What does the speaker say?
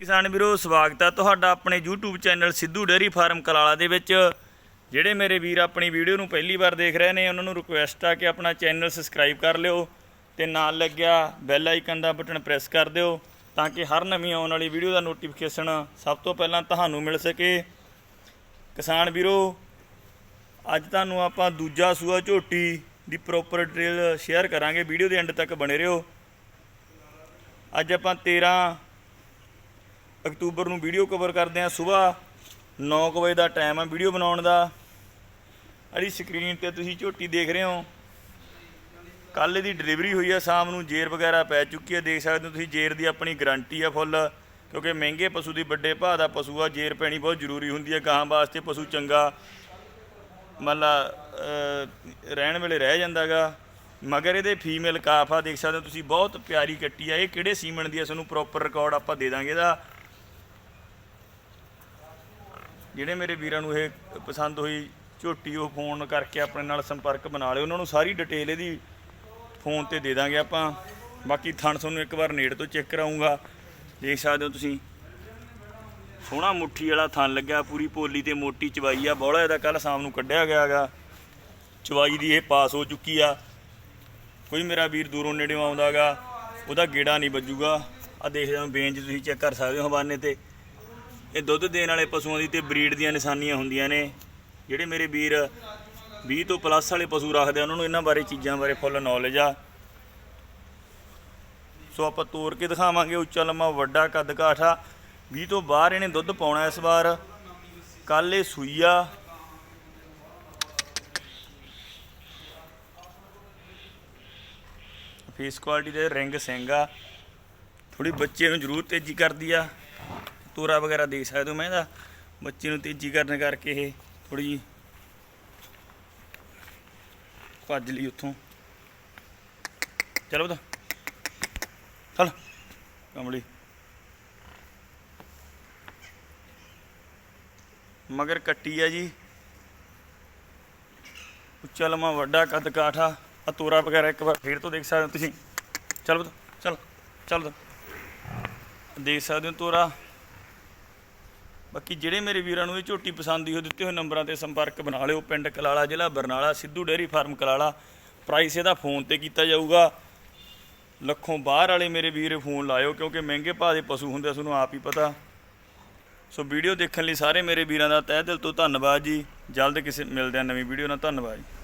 ਕਿਸਾਨ ਵੀਰੋ, ਸਵਾਗਤ ਹੈ ਤੁਹਾਡਾ ਆਪਣੇ YouTube channel Sidhu dairy farm Kalala ਦੇ ਵਿੱਚ। ਜਿਹੜੇ ਮੇਰੇ ਵੀਰ ਆਪਣੀ ਵੀਡੀਓ ਨੂੰ ਪਹਿਲੀ ਵਾਰ ਦੇਖ ਰਹੇ ਨੇ, ਉਹਨਾਂ ਨੂੰ ਰਿਕੁਐਸਟ ਆ ਕਿ ਆਪਣਾ ਚੈਨਲ ਸਬਸਕ੍ਰਾਈਬ ਕਰ ਲਿਓ ਤੇ ਨਾਲ ਲੱਗਿਆ ਬੈਲ ਆਈਕਨ ਦਾ ਬਟਨ ਪ੍ਰੈਸ ਕਰ ਦਿਓ ਤਾਂ ਕਿ ਹਰ ਨਵੀਂ ਆਉਣ ਵਾਲੀ ਵੀਡੀਓ ਦਾ ਨੋਟੀਫਿਕੇਸ਼ਨ ਸਭ ਤੋਂ ਪਹਿਲਾਂ ਤੁਹਾਨੂੰ ਮਿਲ ਸਕੇ। ਕਿਸਾਨ ਵੀਰੋ, ਅੱਜ ਤੁਹਾਨੂੰ ਆਪਾਂ ਦੂਜਾ ਸੂਆ ਝੋਟੀ ਦੀ ਪ੍ਰੋਪਰ ਡਿਟੇਲ ਸ਼ੇਅਰ ਕਰਾਂਗੇ। ਵੀਡੀਓ ਦੇ ਐਂਡ ਤੱਕ ਬਣੇ ਰਹੋ। ਅੱਜ ਆਪਾਂ 13 ਅਕਤੂਬਰ ਨੂੰ ਵੀਡੀਓ ਕਵਰ ਕਰਦੇ ਹਾਂ ਸਵੇਰ 9 ਕੁ ਵਜੇ ਦਾ ਟਾਈਮ ਆ ਵੀਡੀਓ ਬਣਾਉਣ ਦਾ। ਅੜੀ ਸਕਰੀਨ ਤੇ ਤੁਸੀਂ ਝੋਟੀ ਦੇਖ ਰਹੇ ਹੋ ਕੱਲ ਇਹਦੀ ਡਿਲੀਵਰੀ ਹੋਈ ਆ ਸ਼ਾਮ ਨੂੰ ਜੇਰ ਵਗੈਰਾ ਪੈ ਚੁੱਕੀ ਹੈ ਦੇਖ ਸਕਦੇ ਹੋ ਤੁਸੀਂ ਜੇਰ ਦੀ ਆਪਣੀ ਗਾਰੰਟੀ ਆ ਫੁੱਲ ਕਿਉਂਕਿ ਮਹਿੰਗੇ ਪਸ਼ੂ ਦੀ ਵੱਡੇ ਭਾਅ ਦਾ ਪਸ਼ੂ ਆ ਜੇਰ ਪੈਣੀ ਬਹੁਤ ਜ਼ਰੂਰੀ ਹੁੰਦੀ ਆ ਗਾਂ ਵਾਸਤੇ ਪਸ਼ੂ ਚੰਗਾ ਮਤਲਬ ਅਹ, ਰਹਿਣ ਵੇਲੇ ਰਹਿ ਜਾਂਦਾਗਾ ਮਗਰ ਇਹਦੇ ਫੀਮੇਲ ਕਾਫ ਆ ਦੇਖ ਸਕਦੇ ਹੋ ਤੁਸੀਂ ਬਹੁਤ ਪਿਆਰੀ ਕੱਟੀ ਆ ਇਹ ਕਿਹੜੇ ਸੀਮਨ ਦੀ ਆ ਸਾਨੂੰ ਪ੍ਰੋਪਰ ਰਿਕਾਰਡ ਆਪਾਂ ਦੇ ਦਾਂਗੇ ਇਹਦਾ। ਜਿਹੜੇ ਮੇਰੇ ਵੀਰਾਂ ਨੂੰ ਇਹ ਪਸੰਦ ਹੋਈ, ਝੋਟੀ ਉਹ ਫੋਨ ਕਰਕੇ ਆਪਣੇ ਨਾਲ ਸੰਪਰਕ ਬਣਾ ਲਿਓ। ਉਹਨਾਂ ਨੂੰ ਸਾਰੀ ਡਿਟੇਲ ਇਹਦੀ ਫੋਨ ਤੇ ਦੇ ਦਾਂਗੇ ਆਪਾਂ। ਬਾਕੀ ਥਣ ਤੁਹਾਨੂੰ ਇੱਕ ਵਾਰ ਨੇੜ ਤੋਂ ਚੈੱਕ ਕਰਾਉਂਗਾ ਦੇਖ ਸਕਦੇ ਹੋ ਤੁਸੀਂ। ਸੋਹਣਾ ਮੁੱਠੀ ਵਾਲਾ ਥਣ ਲੱਗਿਆ, ਪੂਰੀ ਪੋਲੀ ਤੇ ਮੋਟੀ ਚਵਾਈ ਆ। ਬੋਲਾ ਇਹਦਾ ਕੱਲ ਸ਼ਾਮ ਨੂੰ ਕੱਢਿਆ ਗਿਆ ਗਾ ਚਵਾਈ ਦੀ ਇਹ ਪਾਸ ਹੋ ਚੁੱਕੀ ਆ। ਕੋਈ ਮੇਰਾ ਵੀਰ ਦੂਰੋਂ ਨੇੜਿਓਂ ਆਉਂਦਾਗਾ ਉਹਦਾ ਗੇੜਾ ਨਹੀਂ ਵੱਜੂਗਾ। ਆ ਦੇਖਦੇ ਹੋ ਬੇਂਜ ਤੁਸੀਂ ਚੈੱਕ ਕਰ ਸਕਦੇ ਹੋ ਹਵਾਨੇ ਤੇ। ਇਹ ਦੁੱਧ ਦੇਣ ਵਾਲੇ ਪਸ਼ੂਆਂ ਦੀ ਤੇ ਬਰੀਡ ਦੀਆਂ ਨਿਸ਼ਾਨੀਆਂ ਹੁੰਦੀਆਂ ਨੇ। ਜਿਹੜੇ ਮੇਰੇ ਵੀਰ 20 ਤੋਂ ਪਲੱਸ ਵਾਲੇ ਪਸ਼ੂ ਰੱਖਦੇ ਆ, ਉਹਨਾਂ ਨੂੰ ਇਹਨਾਂ ਬਾਰੇ ਚੀਜ਼ਾਂ ਬਾਰੇ ਫੁੱਲ ਨੌਲੇਜ ਆ। ਸੋ ਆਪਾਂ ਤੋੜ ਕੇ ਦਿਖਾਵਾਂਗੇ, ਉੱਚਾ, ਲੰਮਾ, ਵੱਡਾ, ਕੱਦ, ਕਾਠਾ 20 ਤੋਂ ਬਾਹਰ ਇਹਨੇ ਦੁੱਧ ਪਾਉਣਾ ਇਸ ਵਾਰ। ਕੱਲ ਇਹ ਸੂਈਆ ਫੇਸ ਕੁਆਲਿਟੀ ਦੇ ਰਿੰਗ ਸਿੰਘ ਆ। ਥੋੜੀ ਬੱਚੇ ਨੂੰ ਜ਼ਰੂਰ ਤੇਜ਼ੀ ਕਰਦੀ ਆ। ਤੋਰਾ ਵਗੈਰਾ ਦੇਖ ਸਕਦੇ ਹੋ ਮੈਂ ਇਹਦਾ। ਬੱਚੇ ਨੂੰ ਤੇਜ਼ੀ ਕਰਨ ਕਰਕੇ ਇਹ ਥੋੜੀ ਜੀ ਭੱਜ ਲਈ ਉੱਥੋਂ। ਚਲੋ ਬਤਾ ਚੱਲ ਕਮਲੀ ਮਗਰ ਕੱਟੀ ਆ ਜੀ। ਉੱਚਾ ਲੰਮਾ ਵੱਡਾ ਕੱਦ ਕਾਠਾ। ਆ ਤੋਰਾ ਵਗੈਰਾ ਇੱਕ ਵਾਰ ਫੇਰ ਤੋਂ ਦੇਖ ਸਕਦੇ ਹੋ ਤੁਸੀਂ। ਚਲ ਬਤਾ ਚਲ ਚਲ ਦੇਖ ਸਕਦੇ ਹੋ ਤੋਰਾ। ਬਾਕੀ ਜਿਹੜੇ ਮੇਰੇ ਵੀਰਾਂ ਨੂੰ ਇਹ ਝੋਟੀ ਪਸੰਦ ਹੀ ਹੋ ਦਿੱਤੇ ਹੋਏ ਨੰਬਰਾਂ ਤੇ ਸੰਪਰਕ ਬਣਾ ਲਿਓ। ਪਿੰਡ ਕਲਾਲਾ ਜ਼ਿਲ੍ਹਾ Barnala Sidhu dairy farm Kalala. Price ਇਹਦਾ ਫੋਨ ਤੇ ਕੀਤਾ ਜਾਊਗਾ। ਲੱਖੋਂ ਬਾਹਰ ਵਾਲੇ ਮੇਰੇ ਵੀਰ ਫੋਨ ਲਾਇਓ ਕਿਉਂਕਿ ਮਹਿੰਗੇ ਭਾਅ ਦੇ ਪਸ਼ੂ ਹੁੰਦੇ ਆ, ਤੁਹਾਨੂੰ ਆਪ ਹੀ ਪਤਾ। ਸੋ ਵੀਡੀਓ ਦੇਖਣ ਲਈ ਸਾਰੇ ਮੇਰੇ ਵੀਰਾਂ ਦਾ ਤਹਿ ਦਿਲ ਤੋਂ ਧੰਨਵਾਦ ਜੀ। ਜਲਦ ਕਿਸੇ ਮਿਲਦੇ ਆ ਨਵੀਂ ਵੀਡੀਓ ਨਾਲ। ਧੰਨਵਾਦ ਜੀ।